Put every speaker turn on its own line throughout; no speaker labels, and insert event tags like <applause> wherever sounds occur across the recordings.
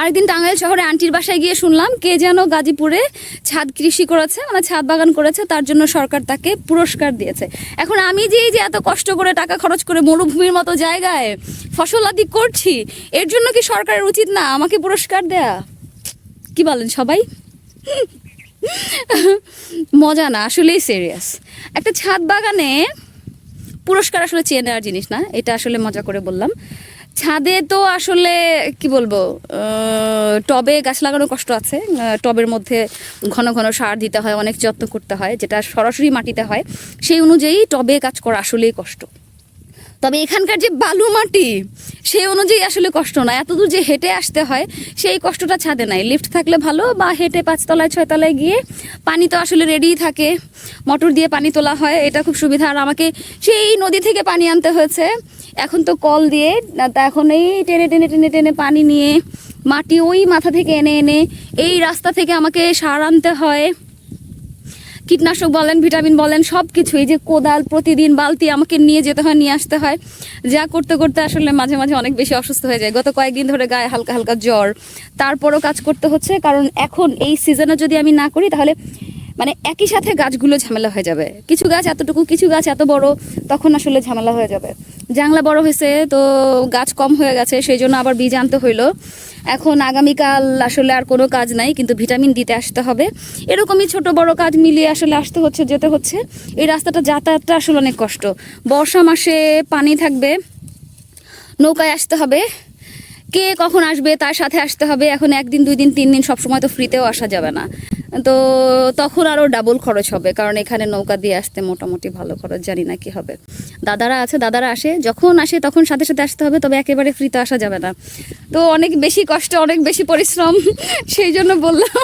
আরেকদিন টাঙ্গাইল শহরে আন্টির বাসায় গিয়ে শুনলাম কে যেন গাজীপুরে ছাদ কৃষি করেছে মানে ছাদ বাগান করেছে, তার জন্য সরকার তাকে পুরস্কার দিয়েছে। এখন আমি যে যে এত কষ্ট করে টাকা খরচ করে মরুভূমির মতো জায়গায় ফসল আদি করছি, এর জন্য কি সরকারের উচিত না আমাকে পুরস্কার দেয়া? কি বলেন সবাই? মজা না, আসলেই সিরিয়াস একটা ছাদ বাগানে পুরস্কার আসলে চেয়ে নেওয়ার জিনিস না, এটা আসলে মজা করে বললাম। ছাদে তো আসলে, কি বলব টবে গাছ লাগানো কষ্ট আছে। টবের মধ্যে ঘন ঘন সার দিতে হয়, অনেক যত্ন করতে হয়, যেটা সরাসরি মাটিতে হয়। সেই অনুযায়ী টবে কাজ করা আসলেই কষ্ট। তবে এখানকার যে বালু মাটি সেই অনুযায়ী আসলে কষ্ট না এত দূর যে হেঁটে আসতে হয়, সেই কষ্টটা ছাদে নাই। লিফট থাকলে ভালো বা হেঁটে পাঁচতলায়, ছয়তলায় গিয়ে পানি তো আসলে রেডিই থাকে। মোটর দিয়ে পানি তোলা হয়, এটা খুব সুবিধা। আর আমাকে সেই নদী থেকে পানি আনতে হয়েছে। এখন তো কল দিয়ে, তা এখন এই টেনে টেনে টেনে টেনে পানি নিয়ে, মাটি ওই মাথা থেকে এনে এনে এই রাস্তা থেকে আমাকে সার আনতে হয়। কীটনাশক বলেন, ভিটামিন বলেন সব কিছু এই যে কোদাল, প্রতিদিন বালতি আমাকে নিয়ে যেতে হয়, নিয়ে আসতে হয়। যা করতে করতে আসলে মাঝে মাঝে অনেক বেশি অসুস্থ হয়ে যায়। গত কয়েকদিন ধরে গায়ে হালকা হালকা জ্বর। তারপরও কাজ করতে হচ্ছে, কারণ এখন এই সিজনে যদি আমি না করি, তাহলে মানে একই সাথে গাছগুলো ঝামেলা হয়ে যাবে। কিছু গাছ এতটুকু, কিছু গাছ এত বড়, তখন আসলে ঝামেলা হয়ে যাবে। জাংলা বড় হয়েছে, তো গাছ কম হয়ে গেছে, সেই জন্য আবার বীজ আনতে হইল। এখন আগামীকাল আসলে আর কোনো কাজ নাই, কিন্তু ভিটামিন দিতে আসতে হবে। এরকমই ছোট বড় কাজ মিলিয়ে আসলে আসতে হচ্ছে, যেতে হচ্ছে। এই রাস্তাটা যাতায়াতটা আসলে অনেক কষ্ট। বর্ষা মাসে পানি থাকবে, নৌকায় আসতে হবে। কে কখন আসবে তার সাথে আসতে হবে, এখন একদিন, দুই দিন, তিন দিন সবসময় তো ফ্রিতেও আসা যাবে না। তো তখন আরও ডাবল খরচ হবে, কারণ এখানে নৌকা দিয়ে আসতে মোটামুটি ভালো খরচ, জানি না কি হবে। দাদারা আছে, দাদারা আসে, যখন আসে তখন সাথে সাথে আসতে হবে, তবে একেবারে ফ্রিতে আসা যাবে না। তো অনেক বেশি কষ্ট, অনেক বেশি পরিশ্রম, <laughs> সেই জন্য বললাম।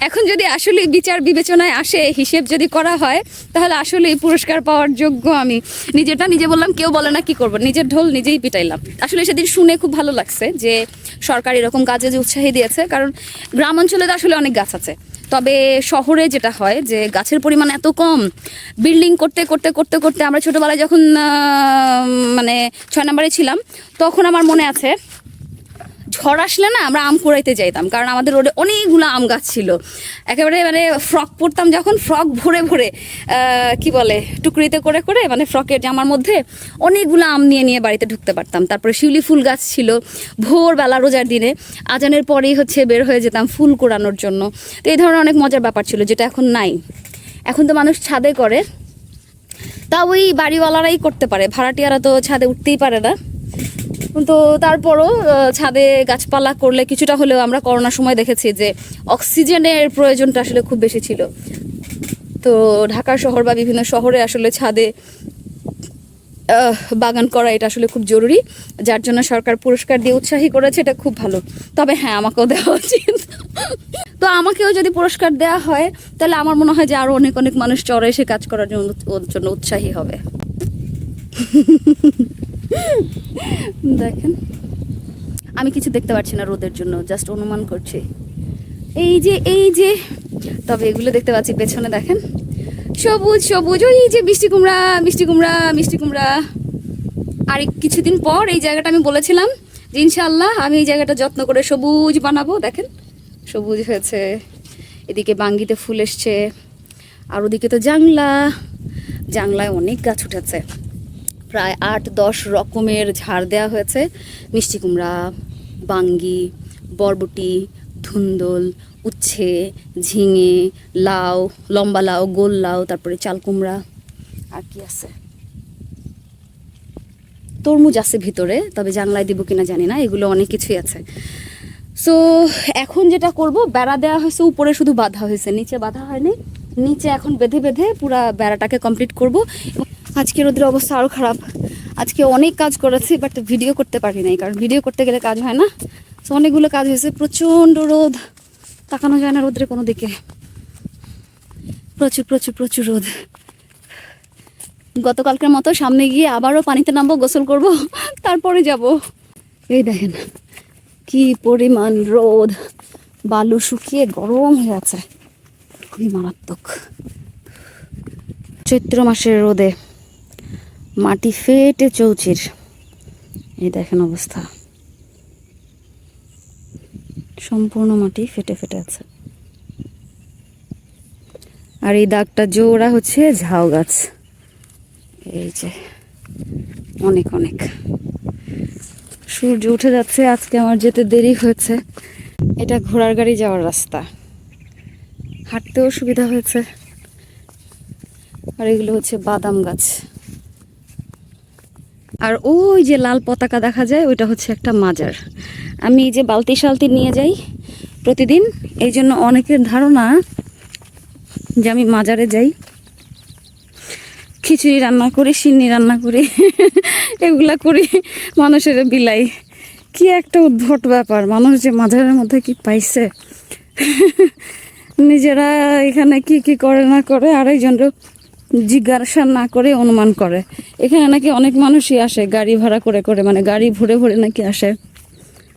এখন যদি আসলে বিচার বিবেচনায় আসে, হিসেব যদি করা হয়, তাহলে আসলে পুরস্কার পাওয়ার যোগ্য আমি। নিজেরটা নিজে বললাম, কেউ বলে না কি করব, নিজের ঢোল নিজেই পিটাইলাম। আসলে সেদিন শুনে খুব ভালো লাগছে যে সরকার এরকম কাজে যে উৎসাহী দিয়েছে, কারণ গ্রাম অঞ্চলে তো আসলে অনেক গাছ আছে। তবে শহরে যেটা হয় যে গাছের পরিমাণ এত কম, বিল্ডিং করতে করতে করতে করতে আমরা ছোটোবেলায় যখন মানে ছয় নম্বরে ছিলাম, তখন আমার মনে আছে ঝড় আসলে না আমরা আম কুড়াইতে যাইতাম, কারণ আমাদের রোডে অনেকগুলো আম গাছ ছিল। একেবারে মানে ফ্রক পরতাম যখন, ফ্রক ভরে ভরে কি বলে, টুকরিতে করে করে মানে ফ্রকের জামার মধ্যে অনেকগুলো আম নিয়ে নিয়ে বাড়িতে ঢুকতে পারতাম। তারপরে শিউলি ফুল গাছ ছিল, ভোরবেলা রোজার দিনে। আজানের পরেই হচ্ছে বের হয়ে যেতাম ফুল কোড়ানোর জন্য। তো এই ধরনের অনেক মজার ব্যাপার ছিল, যেটা এখন নাই। এখন তো মানুষ ছাদে করে। তা ওই বাড়িওয়ালারাই করতে পারে, ভাড়াটিয়ারা তো ছাদে উঠতেই পারে না। তো তারপরও ছাদে গাছপালা করলে কিছুটা হলেও আমরা করোনার সময় দেখেছি যে অক্সিজেনের প্রয়োজনটা আসলে খুব বেশি ছিল। তো ঢাকা শহর বা বিভিন্ন শহরে আসলে ছাদে বাগান করা এটা আসলে খুব জরুরি, যার জন্য সরকার পুরস্কার দিয়ে উৎসাহী করেছে, এটা খুব ভালো। তবে হ্যাঁ আমাকেও দেওয়া উচিত। তো আমাকেও যদি পুরস্কার দেওয়া হয়, তাহলে আমার মনে হয় যে আরও অনেক অনেক মানুষ চড়ে এসে কাজ করার জন্য জন্য উৎসাহী হবে। দেখেন। আমি কিছু দেখতে পাচ্ছি না রোদের জন্য জাস্ট অনুমান করছি। এই যে এই যে, তবে এগুলো দেখতে পাচ্ছি পেছনে, দেখেন। সবুজ সবুজ, ওই যে মিষ্টি কুমড়া মিষ্টি কুমড়া মিষ্টি কুমড়া। আর কিছুদিন পর এই জায়গাটা আমি বলেছিলাম যে ইনশাল্লাহ আমি এই জায়গাটা যত্ন করে সবুজ বানাবো, দেখেন। সবুজ হয়েছে, এদিকে বাঙ্গিতে ফুল এসছে, আর ওদিকে তো জাংলা। জাংলায় অনেক গাছ উঠেছে। প্রায় আট দশ রকমের ঝাড় দেওয়া হয়েছে। মিষ্টি কুমড়া, বাঙ্গি, বরবটি, ধুন্দল, উচ্ছে, ঝিঙে, লাউ, লম্বা লাউ, গোল লাউ, তারপরে চাল কুমড়া আর কি আছে। তরমুজ আছে ভিতরে, তবে জানলায় দিব কিনা জানি না, এগুলো অনেক কিছুই আছে। সো এখন যেটা করব, বেড়া দেওয়া হয়েছে, উপরে শুধু বাঁধা হয়েছে, নিচে বাঁধা হয়নি, নিচে এখন বেঁধে বেঁধে পুরা বেড়াটাকে কমপ্লিট করব। আজকে রোদের অবস্থা আরও খারাপ। আজকে অনেক কাজ করেছি বাট ভিডিও করতে পারি নাই, কারণ ভিডিও করতে গেলে কাজ হয় না। সো অনেকগুলো কাজ হয়েছে, প্রচণ্ড রোদ। তাকানো যায় না রোদ্রে কোনো দিকে। প্রচুর প্রচুর প্রচুর রোদ। গতকালকের মতো সামনে গিয়ে আবারও পানিতে নামবো, গোসল করব, তারপরে যাব। এই দেখেন, কি পরিমাণ রোদ। বালু শুকিয়ে গরম হয়ে আছে। খুবই মারাত্মক। চৈত্র মাসের রোদে। মাটি ফেটে চৌচির। এই দেখেন অবস্থা। সম্পূর্ণ মাটি ফেটে ফেটে আছে। আর এই দাগটা জোড়া হচ্ছে ঝাউ গাছ। এই যে, অনেক অনেক। সূর্য উঠে যাচ্ছে, আজকে আমার যেতে দেরি হয়েছে। এটা ঘোড়ার গাড়ি যাওয়ার রাস্তা। হাঁটতেও সুবিধা হয়েছে। আর এগুলো হচ্ছে বাদাম গাছ। আর ওই যে লাল পতাকা দেখা যায়, ওইটা হচ্ছে একটা মাজার। আমি এই যে বালতি শালতি নিয়ে যাই প্রতিদিন, এই জন্য অনেকের ধারণা যে আমি মাজারে যাই। খিচুড়ি রান্না করি, সিন্নি রান্না করি, <laughs> এগুলা করি, মানুষের বিলাই। কি একটা উদ্ভট ব্যাপার, মানুষ যে মাজারের মধ্যে কি পাইছে? <laughs> নিজেরা এখানে কি কি করে না করে আরেকজনের জিজ্ঞাসা না করে অনুমান করে। এখানে নাকি অনেক মানুষই আসে গাড়ি ভাড়া করে করে মানে গাড়ি ভরে ভরে নাকি আসে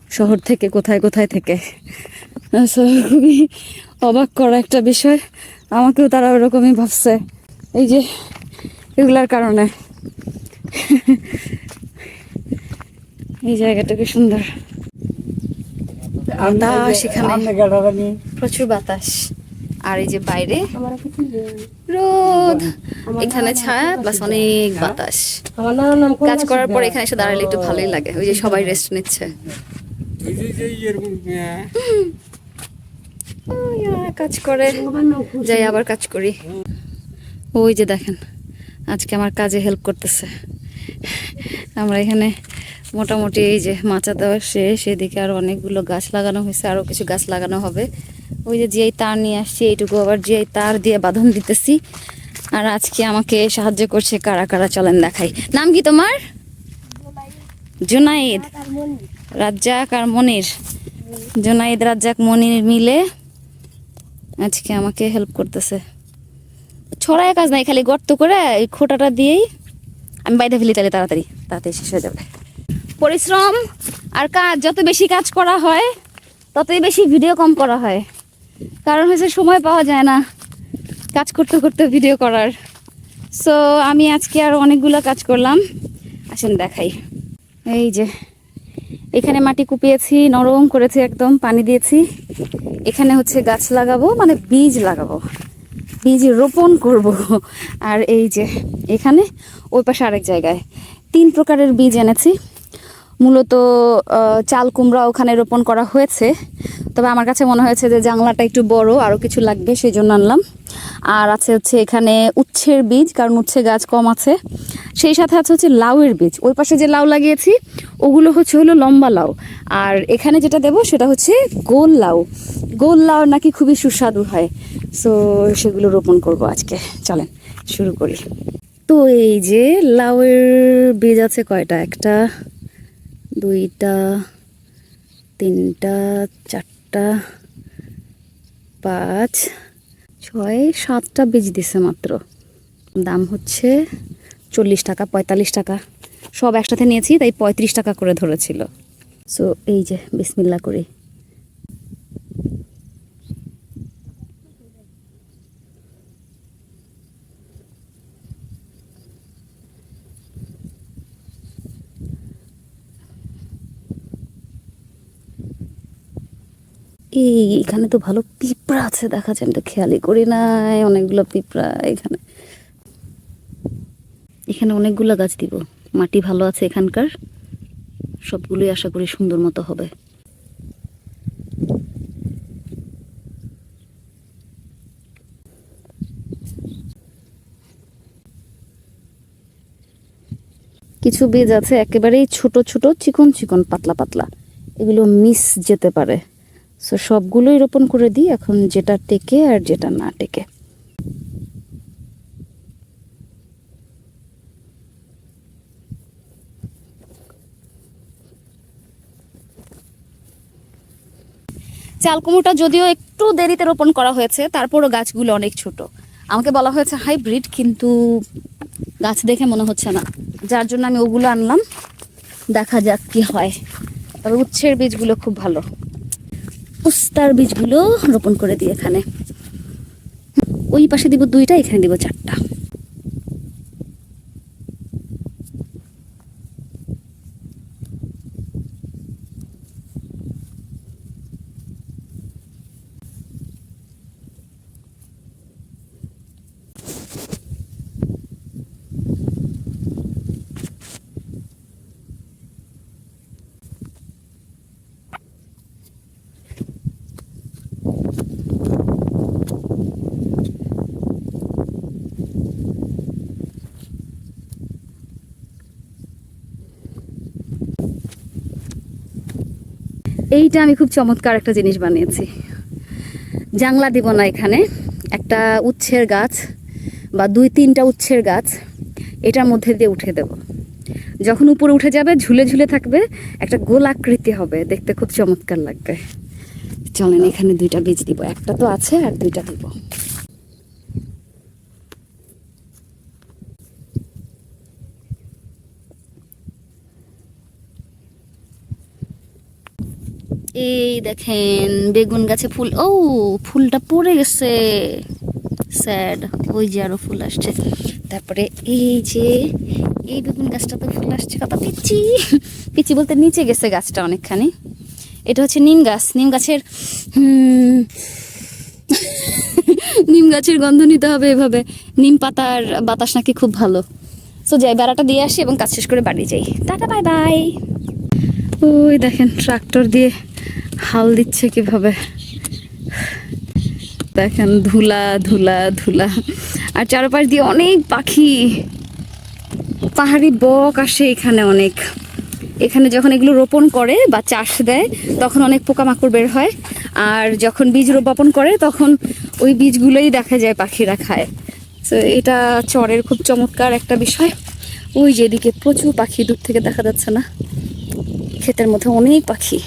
শহর থেকে কোথায় কোথায় থেকে। খুবই অবাক করা একটা বিষয়। আমাকেও তারা ওরকমই ভাবছে। এই যে এগুলার কারণে। এই জায়গাটা কি সুন্দর বাতাস এখানে প্রচুর বাতাস। আর এই যে বাইরে রোদ। এখানে ছায়া প্লাস অনেক বাতাস। কাজ করার পর এখানে এসে দাঁড়ালে একটু ভালোই লাগে। ওই যে সবাই রেস্ট নিচ্ছে। ওই কাজ করে। যাই আবার কাজ করি। ওই যে দেখেন আজকে আমার কাজে হেল্প করতেছে। আমরা এখানে মোটামুটি এই যে মাচা দেওয়া শেষ। এদিকে আরও অনেকগুলো গাছ লাগানো হয়েছে আরও কিছু গাছ লাগানো হবে। ওই যে জিআই তার নিয়ে আসছি এইটুকু আবার জিআই তার দিয়ে বাঁধন দিতেছি। আর আজকে আমাকে সাহায্য করছে কারা কারা চলেন দেখাই। নাম কি তোমার? জুনাইদ। রাজ্জাক আর মনির। জুনাইদ রাজ্জাক মনির মিলে আজকে আমাকে হেল্প করতেছে। ছড়ায় কাজ নাই খালি গর্ত করে এই খোটাটা দিয়েই আমি বাইরে ফেলি তাহলে তাড়াতাড়ি তাড়াতাড়ি শেষ হয়ে যাবে। পরিশ্রম আর কাজ যত বেশি কাজ করা হয় ততই বেশি ভিডিও কম করা হয়। কারণ হচ্ছে সময় পাওয়া যায় না কাজ করতে করতে ভিডিও করার। সো আমি আজকে আর অনেকগুলো কাজ করলাম। আসেন দেখাই। এই যে, এখানে মাটি কুপিয়েছি, নরম করেছি একদম, পানি দিয়েছি। এখানে হচ্ছে গাছ লাগাবো মানে বীজ লাগাবো। বীজ রোপণ করব। আর এই যে, এখানে ওই পাশে আরেক জায়গায় তিন প্রকারের বীজ এনেছি। মূলত চাল কুমড়া ওখানে রোপণ করা হয়েছে। তবে আমার কাছে মনে হয়েছে যে জাংলাটা একটু বড় আরও কিছু লাগবে সেই জন্য আনলাম। আর আছে হচ্ছে এখানে উচ্ছের বীজ, কারণ উচ্ছে গাছ কম আছে। সেই সাথে আছে হচ্ছে লাউয়ের বীজ। ওই পাশে যে লাউ লাগিয়েছি, ওগুলো হচ্ছে হলো লম্বা লাউ। আর এখানে যেটা দেবো, সেটা হচ্ছে গোল লাউ। গোল লাউ নাকি খুবই সুস্বাদু হয়। সো সেগুলো রোপণ করব আজকে। চলেন, শুরু করি। তো এই যে লাউয়ের বীজ আছে কয়টা? একটা, দুইটা, তিনটা, চারটা। পাঁচ, ছয়, সাতটা বীজ দিছে মাত্র। দাম হচ্ছে চল্লিশ টাকা, পঁয়তাল্লিশ টাকা। সব একসাথে নিয়েছি, তাই পঁয়ত্রিশ টাকা করে ধরেছিল। সো এই যে বিসমিল্লা করি। এই এখানে তো ভালো পিঁপড়া আছে, দেখা যায় আমি তো খেয়ালই করি নাই, অনেকগুলো পিঁপড়া এখানে। এখানে অনেকগুলো গাছ দিব, মাটি ভালো আছে এখানকার, সবগুলোই আশা করি সুন্দর মতো হবে। কিছু বীজ আছে, একেবারেই ছোট ছোট, চিকন চিকন, পাতলা পাতলা। এগুলো মিস যেতে পারে। সো সবগুলোই রোপণ করে দিই, এখন যেটা টেকে আর যেটা না টেকে। চাল কুমড়োটা যদিও একটু দেরিতে রোপণ করা হয়েছে, তারপরও গাছগুলো অনেক ছোট। আমাকে বলা হয়েছে হাইব্রিড, কিন্তু গাছ দেখে মনে হচ্ছে না। যার জন্য আমি ওগুলো আনলাম, দেখা যাক কি হয়। তবে উচ্ছের বীজগুলো খুব ভালো। উস্তার বীজগুলো রোপণ করে দিই এখানে। ওই পাশে দিব দুইটা এখানে দিব চারটা। এইটা আমি খুব চমৎকার একটা জিনিস বানিয়েছি। জাংলা দিব না এখানে। একটা উচ্ছের গাছ বা দুই তিনটা উচ্ছের গাছ এটার মধ্যে দিয়ে উঠে দেব। যখন উপরে উঠে যাবে, ঝুলে ঝুলে থাকবে, একটা গোলাকৃতি হবে। দেখতে খুব চমৎকার লাগবে। চলেন এখানে দুইটা বীজ দিব। একটা তো আছে আর দুইটা দিব। এই দেখেন, বেগুন গাছে ফুল, ও, ফুলটা পড়ে গেছে। স্যাড, ওই যে আরও ফুল আসছে। তারপরে এই যে, এই বেগুন গাছটা তো ফুল আসছে কত পিচি পিচি বলতে নিচে গেছে গাছটা অনেকখানি। এটা হচ্ছে নিম গাছ। নিম গাছের নিম গাছের গন্ধ নিতে হবে এভাবে। নিম পাতার বাতাস নাকি খুব ভালো। তো যাই, বেড়াটা দিয়ে আসি এবং কাজ শেষ করে বাড়ি যাই। Tata, bye bye. ওই দেখেন, ট্রাক্টর দিয়ে হাল দিচ্ছে কীভাবে? দেখেন, ধুলা ধুলা ধুলা। আর চারপাশ দিয়ে অনেক পাখি। পাহাড়ি বক আসে এখানে অনেক। এখানে যখন এগুলো রোপণ করে বা চাষ দেয়, তখন অনেক পোকামাকড় বের হয়। আর যখন বীজ রোপণ করে, তখন ওই বীজগুলোই দেখা যায় পাখিরা খায়। তো এটা চরের খুব চমৎকার একটা বিষয়। ওই যেদিকে প্রচুর পাখি দূর থেকে দেখা যাচ্ছে না। ক্ষেতের মধ্যে অনেক পাখি।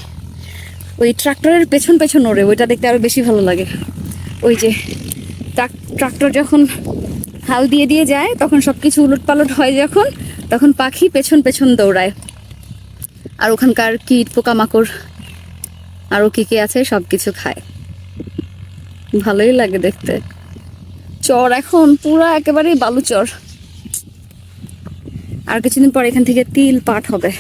ওই ট্রাক্টরের পেছন পেছন ওড়ে ওইটা দেখতে আরও বেশি ভালো লাগে। ওই যে ট্রাক- ট্রাক্টর যখন হাল দিয়ে দিয়ে যায়, তখন সব কিছু উলট পালট হয় যখন, তখন পাখি পেছন পেছন দৌড়ায়। আর ওখানকার কীট, পোকামাকড় আরও কী কী আছে সব কিছু খায়। ভালোই লাগে দেখতে। চর এখন পুরা একেবারে বালু চর আর কিছুদিন পর এখান থেকে তিল পাট হবে।